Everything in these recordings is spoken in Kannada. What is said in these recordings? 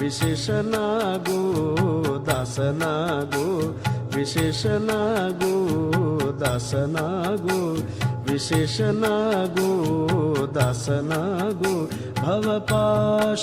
ವಿಶೇಷನಾಗು ದಾಸನಾಗು ವಿಶೇಷನಾಗು ದಾಸನಾಗು ವಿಶೇಷನಾಗು ದಾಸನಾಗು ಭವಪಾಶನಿಗೂ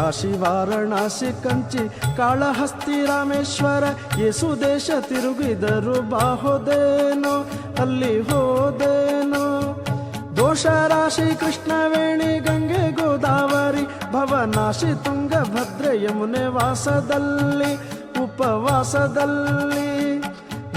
ಕಾಶಿ, ವಾರಣಾಸಿ, ಕಂಚಿ, ಕಾಳಹಸ್ತಿ, ರಾಮೇಶ್ವರ, ಯೇಸು ದೇಶ ತಿರುಗಿದರು. ಬಾಹೋದೇನೋ, ಅಲ್ಲಿ ಹೋದೇನೋ. ದೋಷ ರಾಶಿ ಕೃಷ್ಣವೇಣಿ, ಗಂಗೆ, ಗೋದಾವರಿ, ಭವನಾಶಿ, ತುಂಗಭದ್ರ, ಯಮುನೆ ವಾಸದಲ್ಲಿ, ಉಪವಾಸದಲ್ಲಿ.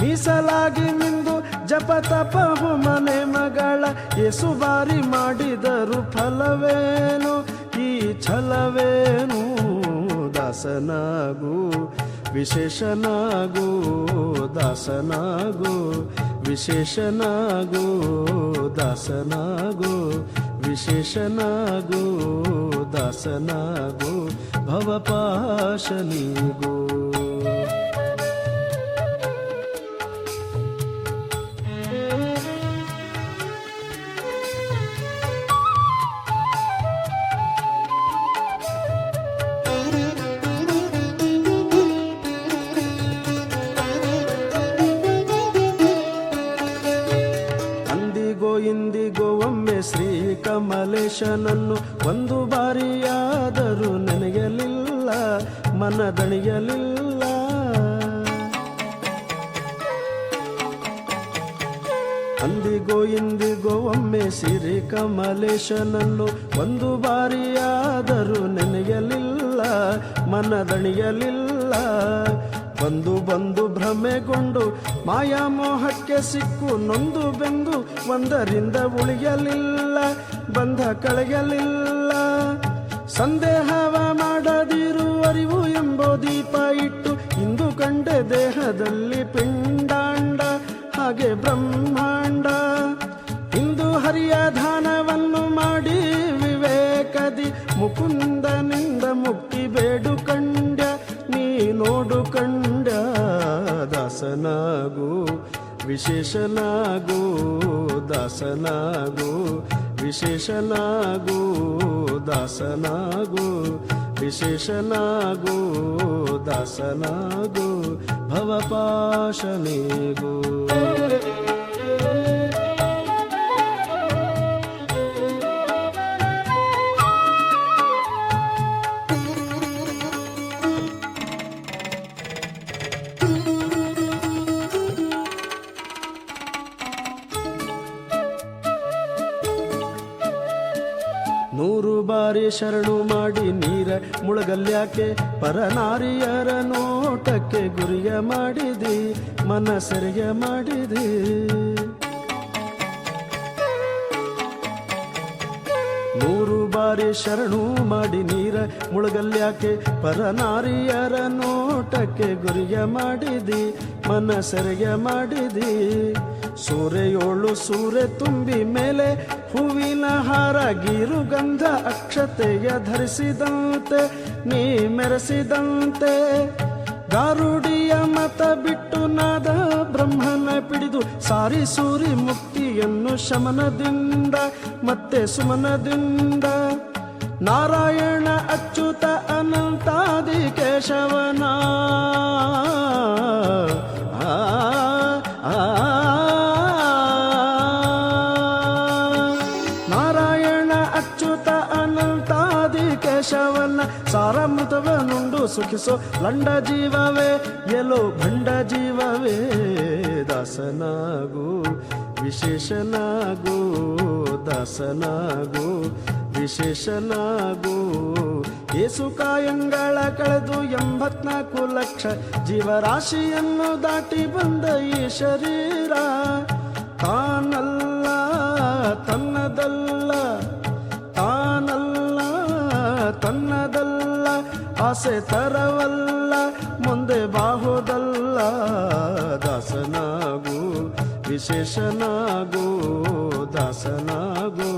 ಮೀಸಲಾಗಿ ನಿಂದು ಜಪ ತಪ ಮನೆ ಮಗಳ, ಯೇಸು ಬಾರಿ ಮಾಡಿದರು ಫಲವೇನು? ಛಲವೇನು ದಾಸನಾಗು ವಿಶೇಷನಾಗು ದಾಸನಾಗು ವಿಶೇಷನಾಗು ದಾಸನಾಗು ವಿಶೇಷನಾಗು ದಾಸನಾಗು ಭವಪಾಶನಿಗೂ ಕಮಲೇಶನನ್ನು ಒಂದು ಬಾರಿಯಾದರೂ ನೆನೆಯಲಿಲ್ಲ ಮನದಣಿಯಲಿಲ್ಲ. ಅಂದಿಗೋ ಇಂದಿಗೋ ಒಮ್ಮೆ ಸಿರಿ ಕಮಲೇಶನನ್ನು ಒಂದು ಬಾರಿಯಾದರೂ ನೆನೆಯಲಿಲ್ಲ ಮನದಣಿಯಲಿಲ್ಲ. ಬಂದು ಬಂದು ಭ್ರಮೆಗೊಂಡು ಮಾಯಾಮೋಹಕ್ಕೆ ಸಿಕ್ಕು ನೊಂದು ಬೆಂದು ಒಂದರಿಂದ ಉಳಿಯಲಿಲ್ಲ, ಬಂಧ ಕಳೆಯಲಿಲ್ಲ. ಸಂದೇಹವ ಮಾಡದಿರು ಅರಿವು ಎಂಬೋ ದೀಪ ಇಟ್ಟು ಇಂದು ಕಂಡೆ ದೇಹದಲ್ಲಿ ಪಿಂಡಾಂಡ, ಹಾಗೆ ಬ್ರಹ್ಮಾಂಡ. ಇಂದು ಹರಿಯ ಧಾನವನ್ನು ಮಾಡಿ ವಿವೇಕದಿ ಮುಕುಂದನಿಂದ विशेष नागो दसनागो विशेष नागो दसना गो विशेष नागो दासना गो भवपाशनि गो ನೂರು ಬಾರಿ ಶರಣು ಮಾಡಿ ನೀರ ಮುಳುಗಲ್ಯಾಕೆ, ಪರನಾರಿಯರ ನೋಟಕ್ಕೆ ಗುರಿಯ ಮಾಡಿದಿ ಮನಸರಿಗೆ ಮಾಡಿದಿ. ನೂರು ಬಾರಿ ಶರಣು ಮಾಡಿ ನೀರ ಮುಳುಗಲ್ಯಾಕೆ, ಪರನಾರಿಯರ ನೋಟಕ್ಕೆ ಗುರಿಯ ಮಾಡಿದಿ ಮನಸರಿಗೆ ಮಾಡಿದಿ. ಸೂರೆಯೋಳು ಸೂರೆ ತುಂಬಿ ಮೇಲೆ ಹೂವಿನ ಹಾರ ಗೀರುಗಂಧ ಅಕ್ಷತೆಯ ಧರಿಸಿದಂತೆ, ನೀ ಮೆರೆಸಿದಂತೆ. ಗಾರುಡಿಯ ಮತ ಬಿಟ್ಟು ನಾದ ಬ್ರಹ್ಮನ ಪಿಡಿದು ಸಾರಿ ಸೂರಿ ಮುಕ್ತಿಯನ್ನು ಶಮನದಿಂದ, ಮತ್ತೆ ಸುಮನದಿಂದ. ನಾರಾಯಣ ಅಚ್ಯುತ ಅನಂತಾದಿ ಕೇಶವನ ಸುಖಿಸೋ. ಲಂಡ ಜೀವವೇ, ಎಲೋ ಭಂಡ ಜೀವವೇ, ದಾಸನಾಗು, ವಿಶೇಷನಾಗು ದಾಸನಾಗು, ವಿಶೇಷನಾಗು. ಏಸು ಕಾಯಂಗಳ ಕಳೆದು ಎಂಬತ್ನಾಲ್ಕು ಲಕ್ಷ, ಜೀವರಾಶಿಯನ್ನು ದಾಟಿ ಬಂದ ಈ ಶರೀರ, ತಾನಲ್ಲ, ತನ್ನದಲ್ಲ. ಆಸೆ ತರವಲ್ಲ, ಮುಂದೆ ಬಾಹುದಲ್ಲ. ದಾಸನಾಗು, ವಿಶೇಷನಾಗು ದಾಸನಾಗು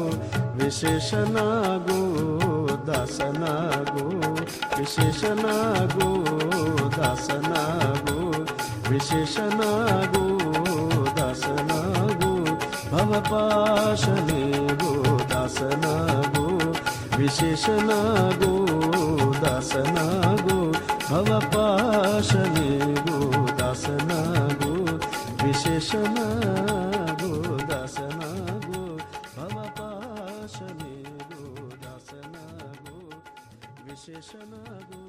ವಿಶೇಷನಾಗು ದಾಸನಾಗು ವಿಶೇಷನಾಗು ದಾಸನಾಗು ವಿಶೇಷನಾಗು, ದಾಸನಾಗು, ಭವಪಾಶನೇಗು, ದಾಸನಾಗು, ವಿಶೇಷನಾಗು ದಾಸನಾಗು ಭವಪಾಶನೇಗು ದಾಸನಾಗು ವಿಶೇಷನಾಗು ದಾಸನಾಗು ಭವಪಾಶನೇಗು ದಾಸನಾಗು ವಿಶೇಷನಾಗು